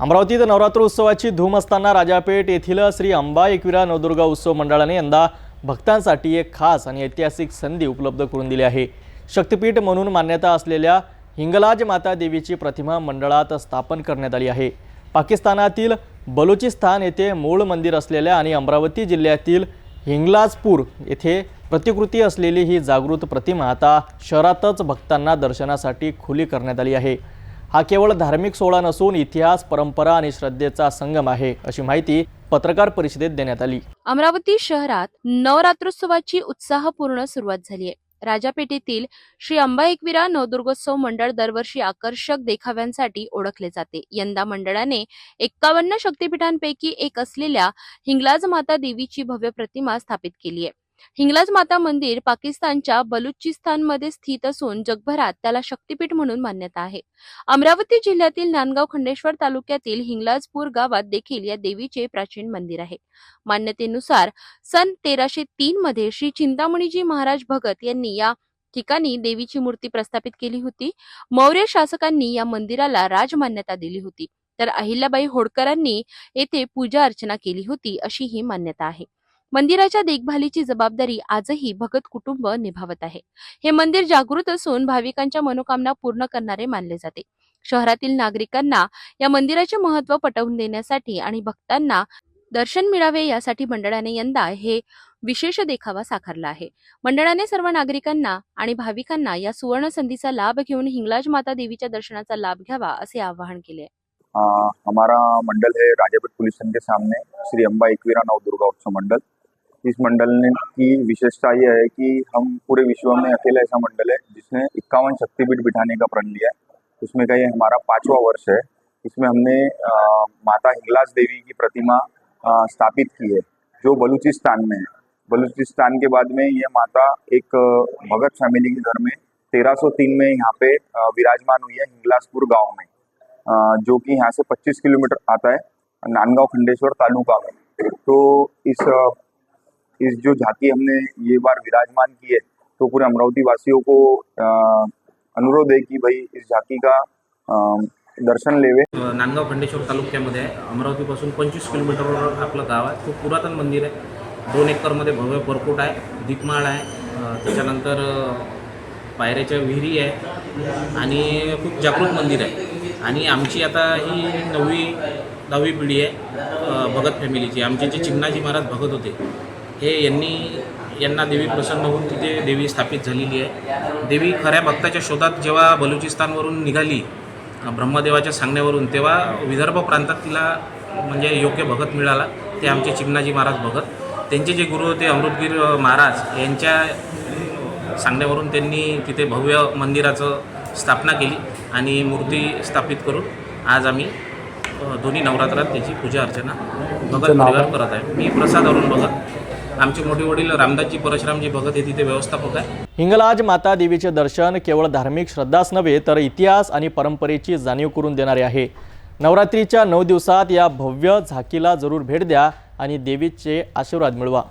अमरावतीत नवरात्र उत्सवाची धूम असताना राजापेठ येथील श्री अंबा एकविरा नवदुर्गा उत्सव मंडळाने यंदा भक्तांसाठी एक खास आणि ऐतिहासिक संधी उपलब्ध करून दिली आहे. शक्तिपीठ म्हणून मान्यता असलेल्या हिंगलाज माता देवीची प्रतिमा मंडळात स्थापन करण्यात आली आहे. पाकिस्तानातील बलुचिस्तान येथे मूळ मंदिर असलेल्या आणि अमरावती जिल्ह्यातील हिंगलाजपूर येथे प्रतिकृती असलेली ही जागृत प्रतिमा आता शहरातच भक्तांना दर्शनासाठी खुली करण्यात आली आहे. हा केवळ धार्मिक सोहळा नसून इतिहास परंपरा आणि श्रद्धेचा संगम आहे अशी माहिती पत्रकार परिषदेत देण्यात आली. अमरावती शहरात नवरात्रोत्सवाची उत्साहपूर्ण सुरुवात झाली आहे. राजापेठेतील श्री अंबा एकविरा नवदुर्गोत्सव मंडळ दरवर्षी आकर्षक देखाव्यांसाठी ओळखले जाते. यंदा मंडळाने एक्कावन्न शक्तिपीठांपैकी एक असलेल्या हिंगलाज माता देवीची भव्य प्रतिमा स्थापित केली आहे. हिंगलाज माता मंदिर पाकिस्तानच्या बलुचिस्तानमध्ये स्थित असून जगभरात त्याला शक्तिपीठ म्हणून मान्यता आहे. अमरावती जिल्ह्यातील नांदगाव खंडेश्वर तालुक्यातील हिंगलाजपूर गावात देखील या देवीचे प्राचीन मंदिर आहे. मान्यतेनुसार सन तेराशे तीन मध्ये श्री चिंतामणीजी महाराज भगत यांनी या ठिकाणी देवीची मूर्ती प्रस्थापित केली होती. मौर्य शासकांनी या मंदिराला राजमान्यता दिली होती. तर अहिल्याबाई होळकरांनी येथे पूजा अर्चना केली होती अशी ही मान्यता आहे. मंदिराच्या देखभालीची जबाबदारी आजही भगत कुटुंब निभावत आहे. हे मंदिर जागृत असून भाविकांच्या मनोकामना पूर्ण करणारे मानले जाते. शहरातील नागरिकांना या मंदिराचे महत्त्व पटवून देण्यासाठी आणि भक्तांना दर्शन मिळावे यासाठी मंडळाने यंदा हे विशेष देखावा साकारला आहे. मंडळाने सर्व नागरिकांना आणि भाविकांना या सुवर्ण संधीचा लाभ घेऊन हिंगलाज माता देवीच्या दर्शनाचा लाभ घ्यावा असे आवाहन केले हमारा मंडल है राजापेट पुलिस स्टेशन के सामने श्री अम्बा एकवीरा नव दुर्गा उत्सव मंडल. इस मंडल ने की विशेषता यह है कि हम पूरे विश्व में अकेला ऐसा मंडल है जिसने इक्यावन शक्तिपीठ बिठाने का प्रण लिया उसमें का ये हमारा पांचवा वर्ष है। इसमें हमने आ, माता हिंगलाज देवी की प्रतिमा आ, स्थापित की है जो बलूचिस्तान में है। बलूचिस्तान के बाद में ये माता एक भगत फैमिली के घर में 1303 में यहाँ पे विराजमान हुई है हिंगलाजपुर गाँव में अ, जो कि यहाँ से 25 किलोमीटर आता है नानगांव खंडेश्वर तालुका में। तो इस इस जो झांकी हमने ये बार विराजमान की है तो पूरे अमरावती वासियों को अनुरोध है कि भाई इस झांकी का दर्शन लेवे। नांदगाव खंडेश्वर तालुक्यामध्ये आहे अमरावतीपासून पंचवीस किलोमीटरवर आपलं गाव आहे. खूप पुरातन मंदिर आहे. दोन एकरमध्ये भव्य परकोट आहे दीपमाळ आहे. त्याच्यानंतर पायऱ्याच्या विहिरी आहे आणि खूप जागृत मंदिर आहे. आणि आमची आता ही नववी दहावी पिढी आहे भगत फॅमिलीची आमचे जे चिमणाजी महाराज भगत होते हे यांनी यांना देवी प्रसन्न होऊन तिथे देवी स्थापित झालेली आहे. देवी खऱ्या भक्ताच्या शोधात जेव्हा बलुचिस्तानवरून निघाली ब्रह्मदेवाच्या सांगण्यावरून तेव्हा विदर्भ प्रांतात तिला म्हणजे योग्य भगत मिळाला. ते आमचे चिमणाजी महाराज भगत. त्यांचे जे गुरु होते अमृतगीर महाराज यांच्या सांगण्यावरून त्यांनी तिथे भव्य मंदिराचं स्थापना केली आणि मूर्ती स्थापित करून आज आम्ही दोन्ही नवरात्रात त्याची पूजा अर्चना भगत परिवार करत आहे. मी प्रसाद अरुण भगत. आमचे मोठे वडील रामदासजी परशुरामजी भगत हे तिथे व्यवस्थापक आहे हिंगलाज माता देवीचे दर्शन केवळ धार्मिक श्रद्धाच नव्हे तर इतिहास आणि परंपरेची जाणीव करून देणारे आहे. नवरात्रीच्या नऊ दिवसात या भव्य झाकीला जरूर भेट द्या आणि देवीचे आशीर्वाद मिळवा.